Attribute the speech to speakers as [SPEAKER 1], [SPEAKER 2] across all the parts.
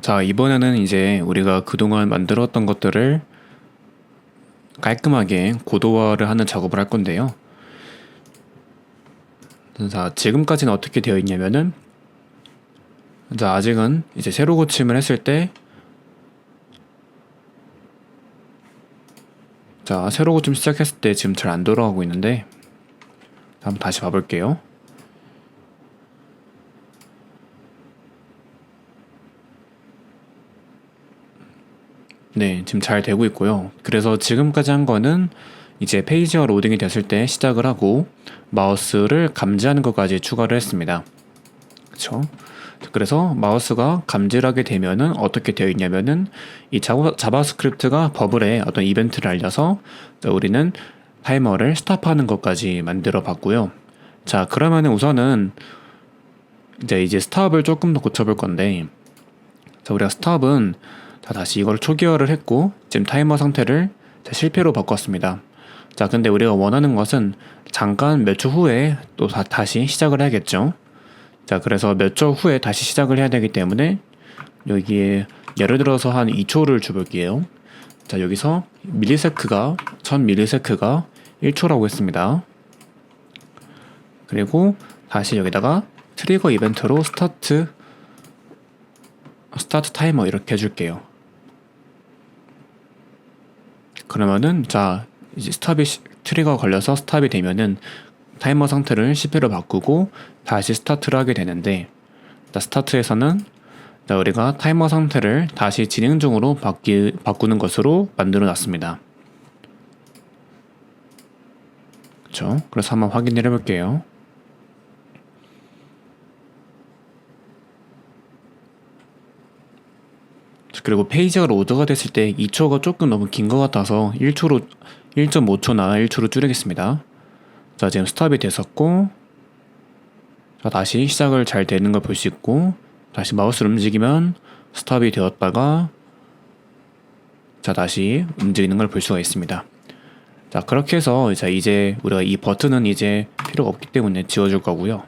[SPEAKER 1] 자, 이번에는 이제 우리가 그동안 만들었던 것들을 깔끔하게 고도화를 하는 작업을 할 건데요. 자, 지금까지는 어떻게 되어 있냐면은 자, 아직은 이제 새로 고침을 했을 때 자, 새로 고침 시작했을 때 지금 잘 안 돌아가고 있는데 한번 다시 봐볼게요. 네, 지금 잘 되고 있고요. 그래서 지금까지 한 거는 이제 페이지가 로딩이 됐을 때 시작을 하고 마우스를 감지하는 것까지 추가를 했습니다. 그렇죠? 그래서 마우스가 감지를 하게 되면은 어떻게 되어 있냐면은 이 자바, 자바스크립트가 버블에 어떤 이벤트를 알려서 우리는 타이머를 스탑하는 것까지 만들어 봤고요. 자, 그러면은 우선은 이제 이제 스탑을 조금 더 고쳐볼 건데 자, 우리가 스탑은 자, 다시 이걸 초기화를 했고 지금 타이머 상태를 실패로 바꿨습니다. 자, 근데 우리가 원하는 것은 잠깐 몇 초 후에 또 다, 다시 시작을 해야겠죠. 자, 그래서 몇 초 후에 다시 시작을 해야 되기 때문에 여기에 예를 들어서 한 2초를 줘볼게요. 자, 여기서 밀리세크가 1000밀리세크가 1초라고 했습니다. 그리고 다시 여기다가 트리거 이벤트로 스타트 스타트 타이머 이렇게 해줄게요. 그러면은 자 이제 스탑이 트리거가 걸려서 스탑이 되면은 타이머 상태를 10회로 바꾸고 다시 스타트를 하게 되는데 자, 스타트에서는 자, 우리가 타이머 상태를 다시 진행 중으로 바뀌, 바꾸는 것으로 만들어 놨습니다. 그렇죠? 그래서 한번 확인을 해볼게요. 그리고 페이지가 로드가 됐을 때 2초가 조금 너무 긴 것 같아서 1초로 1.5초나 1초로 줄이겠습니다. 자 지금 스탑이 됐었고 자 다시 시작을 잘 되는 걸 볼 수 있고 다시 마우스를 움직이면 스탑이 되었다가 자 다시 움직이는 걸 볼 수가 있습니다. 자 그렇게 해서 자 이제 우리가 이 버튼은 이제 필요가 없기 때문에 지워줄 거고요.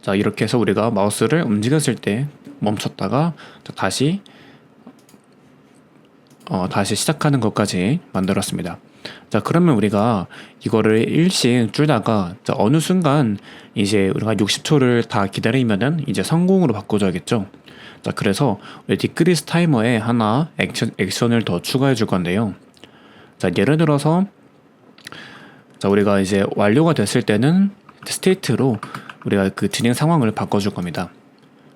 [SPEAKER 1] 자 이렇게 해서 우리가 마우스를 움직였을 때 멈췄다가 다시 어, 다시 시작하는 것까지 만들었습니다. 자 그러면 우리가 이거를 일씩 줄다가 자, 어느 순간 이제 우리가 60초를 다 기다리면은 이제 성공으로 바꿔줘야겠죠. 자 그래서 우리 디크리스 타이머에 하나 액션, 액션을 더 추가해 줄 건데요. 자 예를 들어서 자 우리가 이제 완료가 됐을 때는 스테이트로 우리가 그 진행 상황을 바꿔줄 겁니다.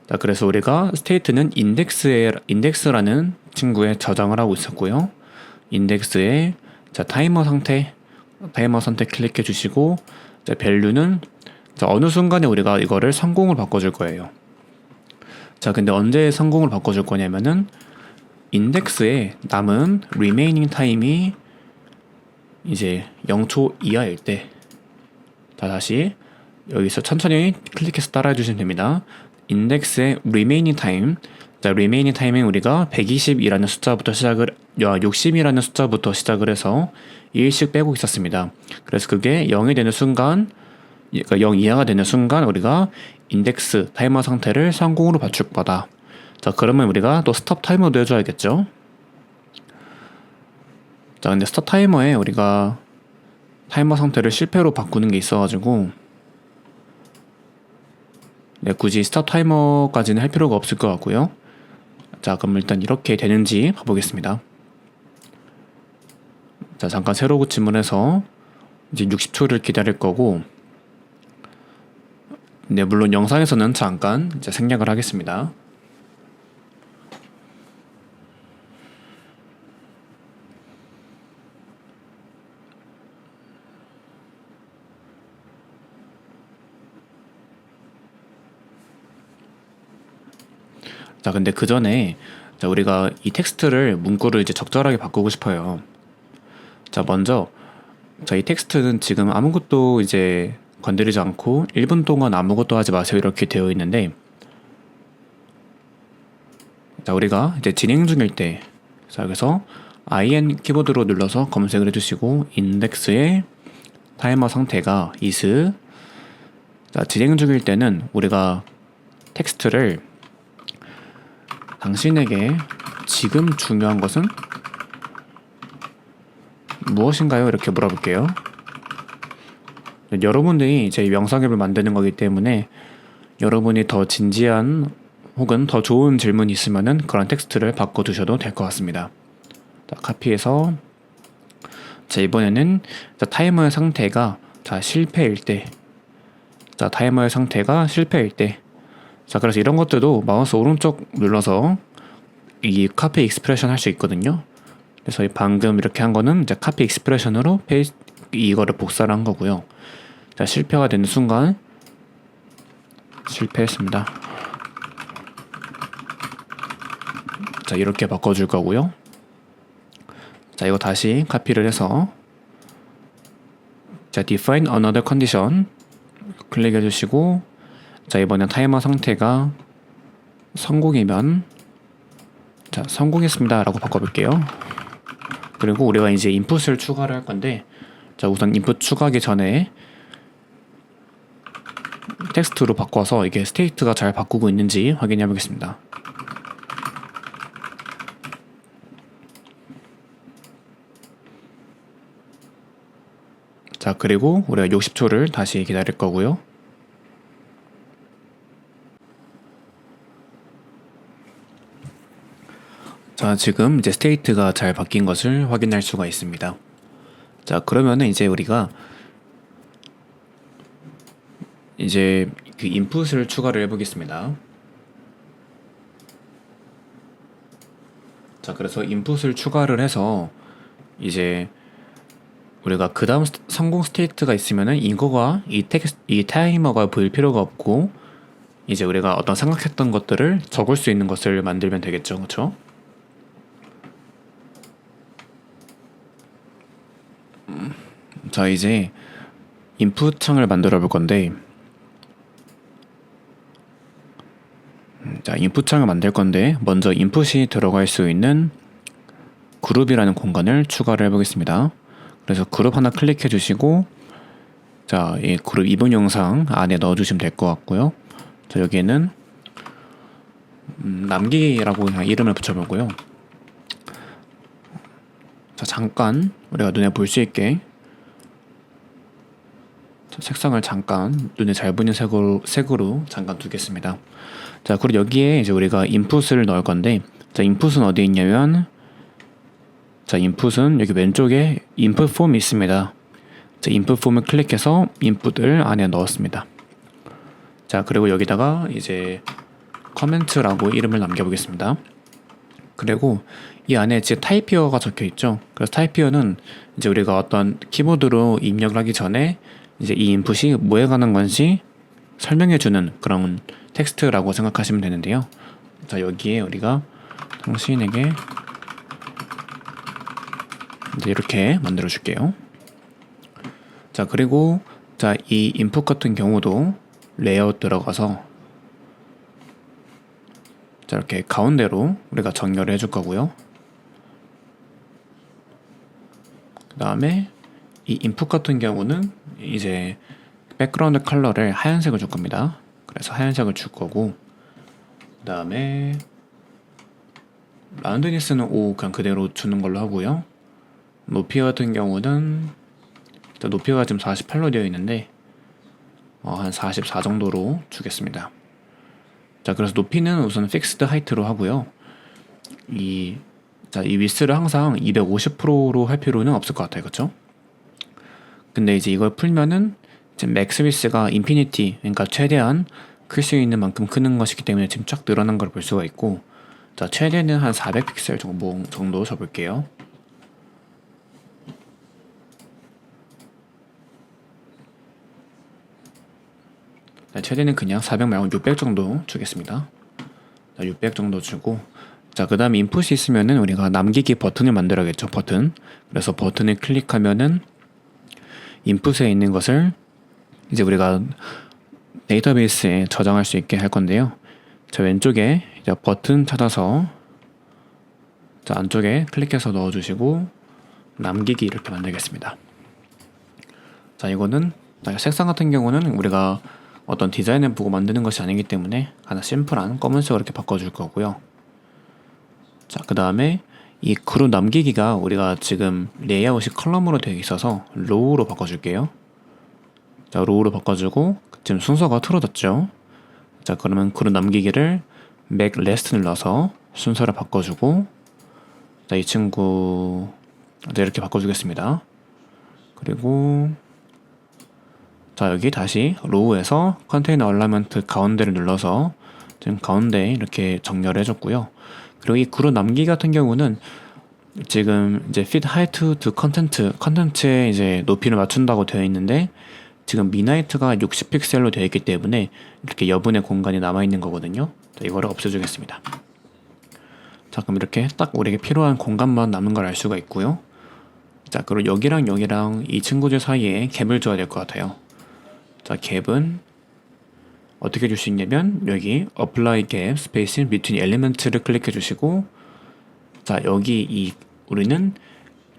[SPEAKER 1] 자, 그래서 우리가 스테이트는 인덱스에 인덱스라는 친구에 저장을 하고 있었고요. 인덱스에 자, 타이머 상태 타이머 선택 클릭해 주시고 자, 밸류는 자, 어느 순간에 우리가 이거를 성공을 바꿔 줄 거예요. 자, 근데 언제 성공을 바꿔 줄 거냐면은 인덱스에 남은 remaining 타임이 이제 0초 이하일 때 자, 다시 여기서 천천히 클릭해서 따라해 주시면 됩니다. 인덱스의 remaining time 자, remaining time은 우리가 120이라는 숫자부터 시작을 60이라는 숫자부터 시작을 해서 1씩 빼고 있었습니다. 그래서 그게 0이 되는 순간 그러니까 0 이하가 되는 순간 우리가 인덱스 타이머 상태를 성공으로 거다. 자, 그러면 우리가 또 스톱 타이머도 해줘야겠죠. 자, 근데 스톱 타이머에 우리가 타이머 상태를 실패로 바꾸는 게 있어가지고 네, 굳이 스탑 타이머까지는 할 필요가 없을 것 같고요. 자, 그럼 일단 이렇게 되는지 봐보겠습니다. 자, 잠깐 새로 고침을 해서 이제 60초를 기다릴 거고, 네, 물론 영상에서는 잠깐 이제 생략을 하겠습니다. 자, 근데 그 전에 자, 우리가 이 텍스트를 문구를 이제 적절하게 바꾸고 싶어요. 자, 먼저 자, 이 텍스트는 지금 아무것도 이제 건드리지 않고 1분 동안 아무것도 하지 마세요. 이렇게 되어 있는데 자, 우리가 이제 진행 중일 때 자, 그래서 IN 키보드로 눌러서 검색을 해 주시고 인덱스의 타이머 상태가 is 자, 진행 중일 때는 우리가 텍스트를 당신에게 지금 중요한 것은 무엇인가요? 이렇게 물어볼게요. 여러분들이 이제 명상앱을 만드는 거기 때문에 여러분이 더 진지한 혹은 더 좋은 질문이 있으면은 그런 텍스트를 바꿔두셔도 될 것 같습니다. 자, 카피해서 자, 이번에는 자, 타이머의 상태가 자, 실패일 때 자, 타이머의 상태가 실패일 때 자, 그래서 이런 것들도 마우스 오른쪽 눌러서 이 카피 익스프레션 할 수 있거든요. 그래서 이 방금 이렇게 한 거는 이제 카피 익스프레션으로 이거를 복사를 한 거고요. 자, 실패가 되는 순간 실패했습니다. 자, 이렇게 바꿔 줄 거고요. 자, 이거 다시 카피를 해서 자, define another condition 클릭해 주시고 자, 이번엔 타이머 상태가 성공이면 자, 성공했습니다 라고 바꿔 볼게요. 그리고 우리가 이제 인풋을 추가를 할 건데 자, 우선 인풋 추가하기 전에 텍스트로 바꿔서 이게 스테이트가 잘 바꾸고 있는지 확인해 보겠습니다. 자, 그리고 우리가 60초를 다시 기다릴 거고요. 자, 지금 이제 스테이트가 잘 바뀐 것을 확인할 수가 있습니다. 자, 그러면은 이제 우리가 이제 그 인풋을 추가를 해보겠습니다. 자, 그래서 인풋을 추가를 해서 이제 우리가 그 다음 성공 스테이트가 있으면은 이거가 이 텍스 이 타이머가 보일 필요가 없고 이제 우리가 어떤 생각했던 것들을 적을 수 있는 것을 만들면 되겠죠, 그렇죠? 자, 이제 인풋 창을 만들어 볼 건데 음, 자, 인풋 창을 만들 건데 먼저 인풋이 들어갈 수 있는 그룹이라는 공간을 추가를 해 보겠습니다. 그래서 그룹 하나 클릭해 주시고 자, 이 그룹 이번 영상 안에 넣어 주시면 될 것 같고요. 자, 여기에는 음, 남기라고 그냥 이름을 붙여 보고요. 자, 잠깐 우리가 눈에 볼 수 있게 자, 색상을 잠깐 눈에 잘 보이는 색으로, 색으로 잠깐 두겠습니다. 자, 그리고 여기에 이제 우리가 인풋을 넣을 건데, 자, 인풋은 어디 있냐면, 자, 인풋은 여기 왼쪽에 인풋 폼이 있습니다. 자, 인풋 폼을 클릭해서 인풋을 안에 넣었습니다. 자, 그리고 여기다가 이제 커멘트라고 이름을 남겨보겠습니다. 그리고 이 안에 지금 타이피어가 적혀 있죠. 그래서 타이피어는 이제 우리가 어떤 키보드로 입력을 하기 전에 이제 이 인풋이 뭐에 관한 건지 설명해 주는 그런 텍스트라고 생각하시면 되는데요. 자, 여기에 우리가 당신에게 이제 이렇게 만들어 줄게요. 자, 그리고 자, 이 인풋 같은 경우도 레이아웃 들어가서 자, 이렇게 가운데로 우리가 정렬을 해줄 거고요. 그 다음에 이 인풋 같은 경우는 이제 백그라운드 컬러를 하얀색을 줄 겁니다. 그래서 하얀색을 줄 거고 그 다음에 라운드니스는 5 그냥 그대로 주는 걸로 하고요. 높이 같은 경우는 높이가 지금 48로 되어 있는데 어, 한44 정도로 주겠습니다. 자, 그래서 높이는 우선 픽스드 하이트로 하고요. 이, 자, 이 위스를 항상 250%로 할 필요는 없을 것 같아요. 그쵸? 근데 이제 이걸 풀면은 지금 맥스 위스가 인피니티, 그러니까 최대한 클 수 있는 만큼 크는 것이기 때문에 지금 쫙 늘어난 걸 볼 수가 있고, 자, 최대는 한 400픽셀 정도, 정도 접을게요. 최대는 그냥 400 말고 600 정도 주겠습니다. 자, 600 정도 주고 자, 그 다음에 인풋이 있으면은 우리가 남기기 버튼을 만들어야겠죠, 버튼. 그래서 버튼을 클릭하면은 인풋에 있는 것을 이제 우리가 데이터베이스에 저장할 수 있게 할 건데요. 자, 왼쪽에 이제 버튼 찾아서 자, 안쪽에 클릭해서 넣어주시고 남기기 이렇게 만들겠습니다. 자, 이거는 색상 같은 경우는 우리가 어떤 디자인을 보고 만드는 것이 아니기 때문에 하나 심플한 검은색으로 이렇게 바꿔줄 거고요. 자, 그 다음에 이 그룹 남기기가 우리가 지금 레이아웃이 컬럼으로 되어 있어서 로우로 바꿔줄게요. 자, 로우로 바꿔주고 지금 순서가 틀어졌죠. 자, 그러면 그룹 남기기를 맥 레스트 눌러서 순서를 바꿔주고 자, 이 친구 네, 이렇게 바꿔주겠습니다. 그리고 자 여기 다시 로우에서 컨테이너 얼라멘트 가운데를 눌러서 지금 가운데 이렇게 정렬해 줬고요. 그리고 이 그룹 남기 같은 경우는 지금 이제 feed height to content 컨텐츠의 이제 높이를 맞춘다고 되어 있는데 지금 미나이트가 60 픽셀로 되어 있기 때문에 이렇게 여분의 공간이 남아 있는 거거든요. 자, 이거를 없애주겠습니다. 자 그럼 이렇게 딱 우리에게 필요한 공간만 남은 걸 알 수가 있고요. 자 그리고 여기랑 여기랑 이 친구들 사이에 갭을 줘야 될 것 같아요. 자 갭은 어떻게 줄 수 있냐면 여기 apply gap spacing between elements를 클릭해 주시고 자 여기 이 우리는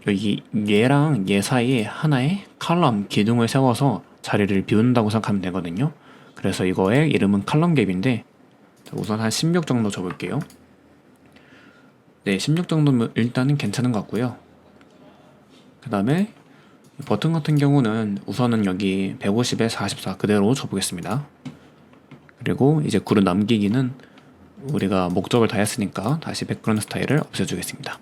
[SPEAKER 1] 여기 얘랑 얘 사이에 하나의 칼럼 기둥을 세워서 자리를 비운다고 생각하면 되거든요. 그래서 이거의 이름은 칼럼 갭인데 자, 우선 한 16 정도 줘볼게요. 네, 16 정도면 일단은 괜찮은 것 같고요. 그 다음에 버튼 같은 경우는 우선은 여기 150에 44 그대로 줘보겠습니다. 그리고 이제 그룹 남기기는 우리가 목적을 다 했으니까 다시 백그라운드 스타일을 없애주겠습니다.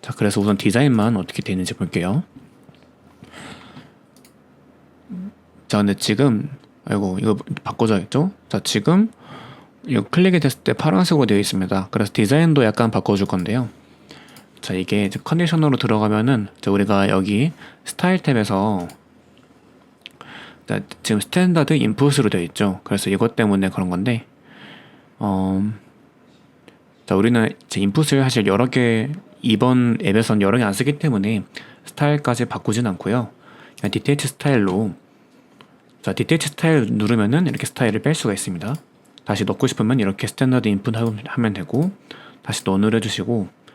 [SPEAKER 1] 자, 그래서 우선 디자인만 어떻게 되는지 볼게요. 자, 근데 지금 아이고 이거 바꿔줘야겠죠? 자, 지금 이거 클릭이 됐을 때 파란색으로 되어 있습니다. 그래서 디자인도 약간 바꿔줄 건데요. 자, 이게 이제 컨디셔너로 들어가면은 자, 우리가 여기 스타일 탭에서 자, 지금 스탠다드 인풋으로 되어 있죠. 그래서 이것 때문에 그런 건데, 어, 자, 우리는 제 인풋을 사실 여러 개, 이번 앱에선 여러 개 안 쓰기 때문에 스타일까지 바꾸진 않고요. 그냥 디테이치 스타일로, 자, 디테이치 스타일 누르면은 이렇게 스타일을 뺄 수가 있습니다. 다시 넣고 싶으면 이렇게 스탠다드 인풋 하면 되고, 다시 또 누르주시고, 자,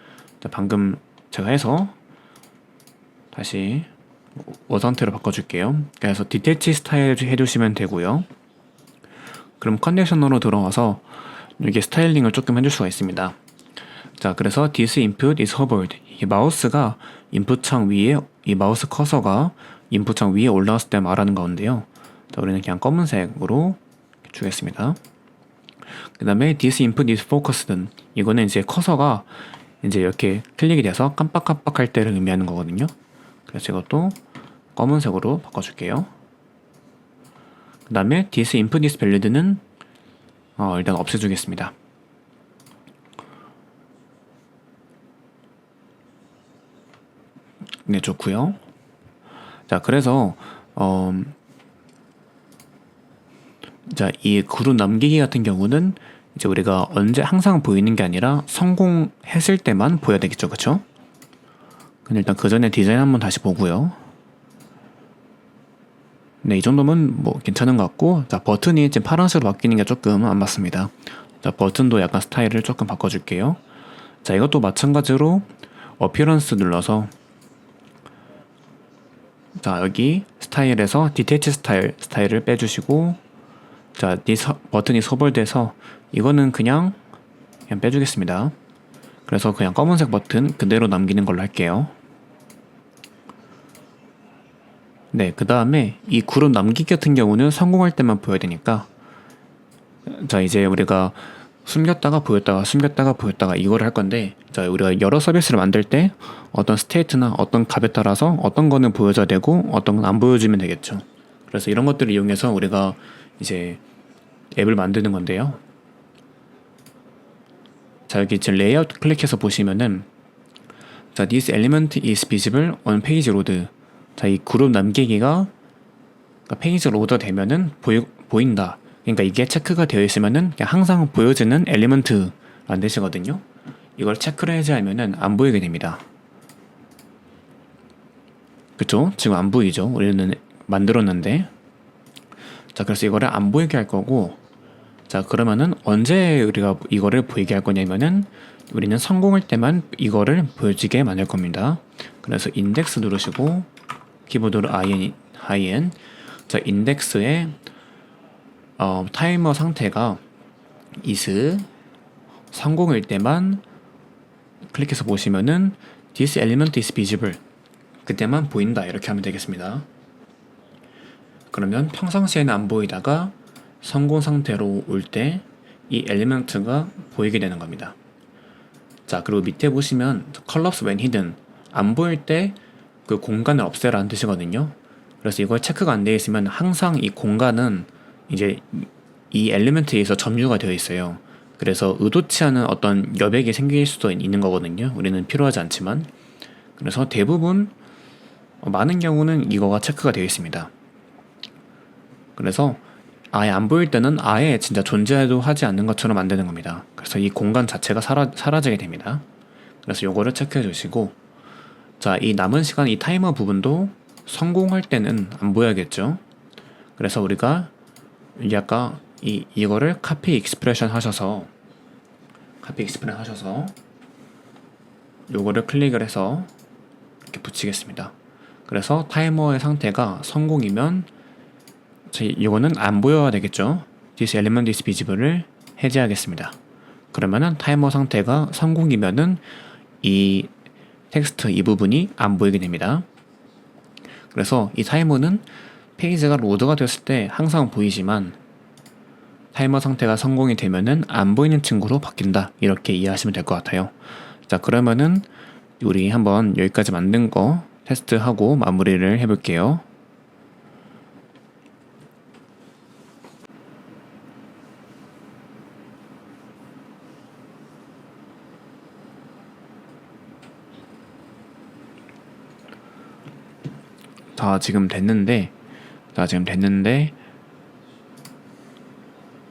[SPEAKER 1] 방금 제가 해서 다시 원상태로 바꿔줄게요. 그래서 디테치 스타일 해주시면 되고요. 그럼 컨디셔너로 들어와서 여기 스타일링을 조금 해줄 수가 있습니다. 자, 그래서 this input is hovered. 이 마우스가 인풋 창 위에 이 마우스 커서가 인풋 창 위에 올라왔을 때 말하는 가운데요. 자, 우리는 그냥 검은색으로 주겠습니다. 그 다음에 this input is focused. 이거는 이제 커서가 이제 이렇게 클릭이 돼서 깜빡깜빡할 때를 의미하는 거거든요. 그래서 이것도 검은색으로 바꿔줄게요. 그 다음에 this input is valued는 어, 일단 없애주겠습니다. 네, 좋고요. 자, 그래서 어, 자, 이 그룹 남기기 같은 경우는 이제 우리가 언제 항상 보이는 게 아니라 성공했을 때만 보여야 되겠죠, 그렇죠? 근데 일단 그 전에 디자인 한번 다시 보고요. 네, 이 정도면 뭐 괜찮은 것 같고, 자 버튼이 지금 파란색으로 바뀌는 게 조금 안 맞습니다. 자 버튼도 약간 스타일을 조금 바꿔줄게요. 자 이것도 마찬가지로 어피런스 눌러서 자 여기 스타일에서 디테이치 스타일 스타일을 빼주시고 자, 이 서, 버튼이 소벌돼서 이거는 그냥 그냥 빼주겠습니다. 그래서 그냥 검은색 버튼 그대로 남기는 걸로 할게요. 네, 그 다음에 이 그룹 남기기 같은 경우는 성공할 때만 보여야 되니까 자 이제 우리가 숨겼다가 보였다가 숨겼다가 보였다가 이거를 할 건데 자 우리가 여러 서비스를 만들 때 어떤 스테이트나 어떤 값에 따라서 어떤 거는 보여줘야 되고 어떤 건 안 보여주면 되겠죠. 그래서 이런 것들을 이용해서 우리가 이제 앱을 만드는 건데요. 자 여기 지금 레이아웃 클릭해서 보시면은 자 this element is visible on page load 자이 그룹 남기기가 그러니까 페이지 로더 되면은 보이, 보인다. 그러니까 이게 체크가 되어 있으면은 항상 보여지는 엘리먼트라는 뜻이거든요. 이걸 체크를 해제하면은 안 보이게 됩니다. 그쵸? 지금 안 보이죠? 우리는 만들었는데. 자, 그래서 이거를 안 보이게 할 거고, 자, 그러면은 언제 우리가 이거를 보이게 할 거냐면은 우리는 성공할 때만 이거를 보여지게 만들 겁니다. 그래서 인덱스 누르시고 키보드로 in, in 자, 인덱스의 어, 타이머 상태가 is 성공일 때만 클릭해서 보시면은 this element is visible 그때만 보인다 이렇게 하면 되겠습니다. 그러면 평상시에는 안 보이다가 성공 상태로 올 때 이 엘리먼트가 보이게 되는 겁니다. 자 그리고 밑에 보시면 colors when hidden 안 보일 때 그 공간을 없애라는 뜻이거든요. 그래서 이걸 체크가 안 되어 있으면 항상 이 공간은 이제 이 엘리먼트에 의해서 점유가 되어 있어요. 그래서 의도치 않은 어떤 여백이 생길 수도 있는 거거든요. 우리는 필요하지 않지만. 그래서 대부분 어, 많은 경우는 이거가 체크가 되어 있습니다. 그래서 아예 안 보일 때는 아예 진짜 존재도 하지 않는 것처럼 만드는 겁니다. 그래서 이 공간 자체가 사라, 사라지게 됩니다. 그래서 요거를 체크해 주시고 자, 이 남은 시간 이 타이머 부분도 성공할 때는 안 보여야겠죠. 그래서 우리가 여기 아까 이 이거를 카피 익스프레션 하셔서 카피 익스프레션 하셔서 요거를 클릭을 해서 이렇게 붙이겠습니다. 그래서 타이머의 상태가 성공이면 자, 이거는 안 보여야 되겠죠. This element is visible을 해제하겠습니다. 그러면은 타이머 상태가 성공이면은 이 텍스트 이 부분이 안 보이게 됩니다. 그래서 이 타이머는 페이지가 로드가 됐을 때 항상 보이지만 타이머 상태가 성공이 되면은 안 보이는 친구로 바뀐다. 이렇게 이해하시면 될 것 같아요. 자, 그러면은 우리 한번 여기까지 만든 거 테스트하고 마무리를 해볼게요. 자, 지금 됐는데, 자, 지금 됐는데,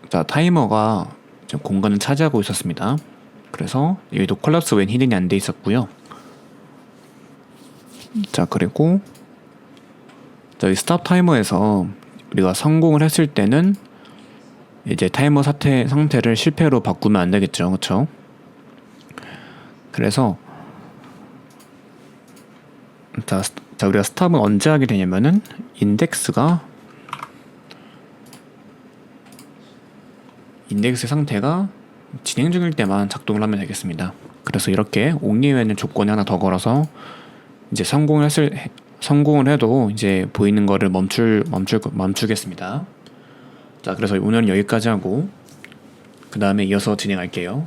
[SPEAKER 1] 자, 타이머가 지금 공간을 차지하고 있었습니다. 그래서 여기도 콜lap스 웬 히든이 안 돼 있었고요. 자, 그리고 저희 스탑 타이머에서 우리가 성공을 했을 때는 이제 타이머 사태 상태를 실패로 바꾸면 안 되겠죠. 그렇죠? 그래서 자, 스- 자 우리가 스탑은 언제 하게 되냐면은 인덱스가 인덱스 상태가 진행 중일 때만 작동을 하면 되겠습니다. 그래서 이렇게 옥리에 있는 조건이 하나 더 걸어서 이제 성공을 했을 해- 성공을 해도 이제 보이는 거를 멈출 멈출 멈추겠습니다. 자, 그래서 오늘은 여기까지 하고 그 다음에 이어서 진행할게요.